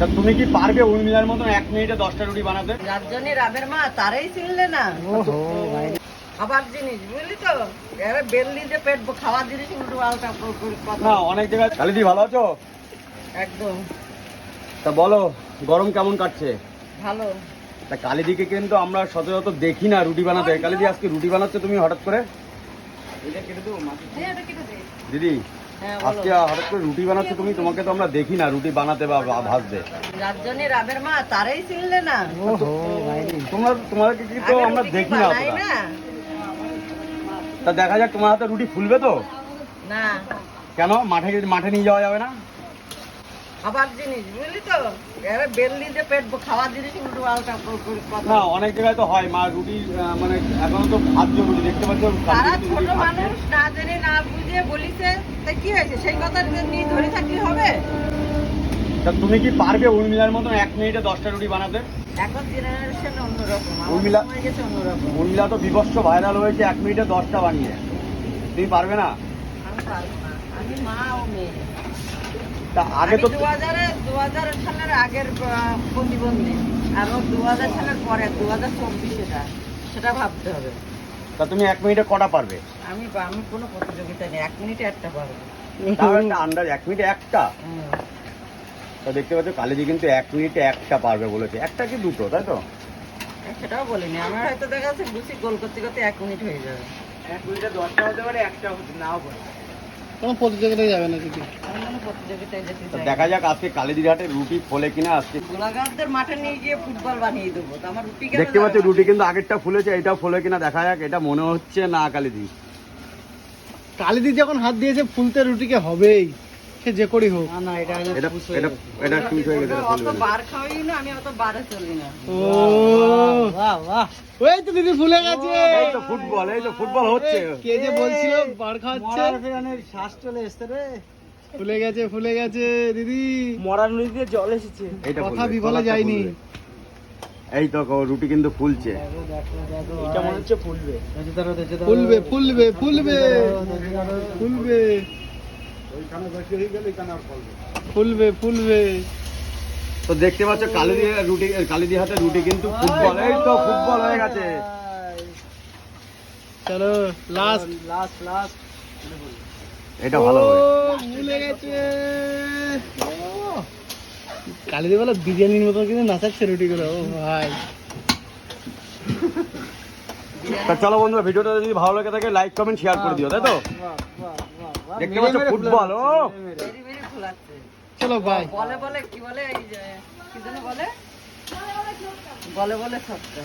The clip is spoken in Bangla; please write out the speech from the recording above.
তা তুমি কি পারবে উর্মিলার মতন এক মিনিটে দশটা রুটি বানাতে? যার জন্য রাবের মা তারাই চিনলে না। আবার জিনিস বুঝলি তো? এবারে বেললি যে পেট খাওয়ার জিনিস উল্টো পাল্টা কথা। না অনেক জায়গায় কালিদি ভালো আছো? একদম। তা বলো গরম কেমন কাটছে? ভালো। তা কালিদিকে কিন্তু আমরা সচরাচর দেখি না রুটি বানাতে। কালিদি আজকে রুটি বানাচ্ছে তুমি হঠাৎ করে? দিদি হ্যাঁ আজকে হঠাৎ করে রুটি বানাচ্ছো তুমি তোমাকে তো আমরা দেখি না রুটি বানাতে বা ভাজতে। যার জন্য রাবের মা তারাই চিনলে না। তোমার তোমাদেরকে কি তো আমরা দেখি। না? তা দেখা যাক তোমার হাতে রুটি ফুলবে তো? না। কেন? মাঠে মাঠে নিয়ে যাওয়া যাবে না? আবার জিনিস বুঝলি তো? এবারে বেললি যে পেট খাওয়ার জিনিস উল্টো পাল্টা কথা। অনেক জায়গায় তো হয় মা রুটি মানে এখন তো দেখতে পাচ্ছ তারা ছোট মানুষ না জেনে না বুঝে বলিছে তা কি হয়েছে? সেই কথা নিয়ে ধরে থাকলে হবে? তা তুমি কি পারবে উর্মিলার মতন এক মিনিটে দশটা রুটি বানাতে? এখন জেনারেশন অন্যরকম আমার উর্মিলা- অন্যরকম। তো বিভৎস ভাইরাল হয়েছে এক মিনিটে দশটা বানিয়ে। তুমি পারবে না? আমি পারব না আমি মা ও মেয়ে। তা আগে তো দু হাজারে দু হাজার সালের আগের প্রতিবন্ধী। আর ও দু হাজার সালের পরে দু হাজার চব্বিশেটা সেটা ভাবতে হবে। তা তুমি এক মিনিটে কটা পারবে? আমি আমি কোনো প্রতিযোগিতা নেই। এক মিনিটে একটা পারব। তাও একটা আন্দাজ এক মিনিটে একটা। তা দেখতে পাচ্ছ কালিদি কিন্তু এক মিনিটে একটা পারবে বলেছে। একটা কি দুটো তাই তো? সেটাও বলিনি। আমার হয়তো দেখা যাচ্ছে গুছি গোল করতে করতে এক মিনিট হয়ে যাবে। এক মিনিটে দশটা হতে পারে একটা নাও পারে কোনো প্রতিযোগিতায় যাবে না দিদি চাই দেখা যাক আজকে কালিদির হাটে রুটি ফোলে কিনা আজকে। গোলাঘাটদের মাঠে নিয়ে গিয়ে ফুটবল বানিয়ে দেবো। তো আমার রুটি দেখতে পাচ্ছি রুটি কিন্তু আগেরটা ফুলেছে এটাও ফোলে কিনা দেখা যাক এটা মনে হচ্ছে না কালিদি। কালিদি যখন হাত দিয়েছে ফুলতে রুটিকে হবেই। সে যে করি হোক। না না এটা এটা এটা এটা হয়ে গেছে অত বার খাওয়াই না আমি অত বারে চলি না। ও। বাহ বাহ ওই তো দিদি ফুলে গেছে। এই তো ফুটবল এই তো ফুটবল হচ্ছে। কে যে বলছিল বার খাচ্ছে শ্বাস চলে এসছে রে। ফুলে গেছে ফুলে গেছে দিদি। মরার নদীতে জল এসেছে। কথা বিফলে যায়নি। এই তো রুটি কিন্তু ফুলছে। এটা মনে হচ্ছে ফুলবে। ফুলবে ফুলবে ফুলবে। ফুলবে। ফুলবে ফুলবে তো দেখতে পাচ্ছ কালিদি রুটি কালিদি হাতে রুটি কিন্তু ফুটবল এই তো ফুটবল হয়ে গেছে। চলো লাস্ট লাস্ট লাস্ট এটা ভালো ভুলে গেছে। কালিদি বলে বিরিয়ানির মতো কিন্তু নাচাচ্ছে রুটিগুলো ও ভাই। চলো বন্ধুরা ভিডিওটা যদি ভালো লাগে থাকে লাইক কমেন্ট শেয়ার করে দিও তাই তো? দেখতে পাচ্ছ ফুটবল ও। ভেরি ভেরি ফুলাচ্ছে। চলো ভাই বলে বলে কি বলে এই যে কি যেন বলে? বলে বলে সবটা।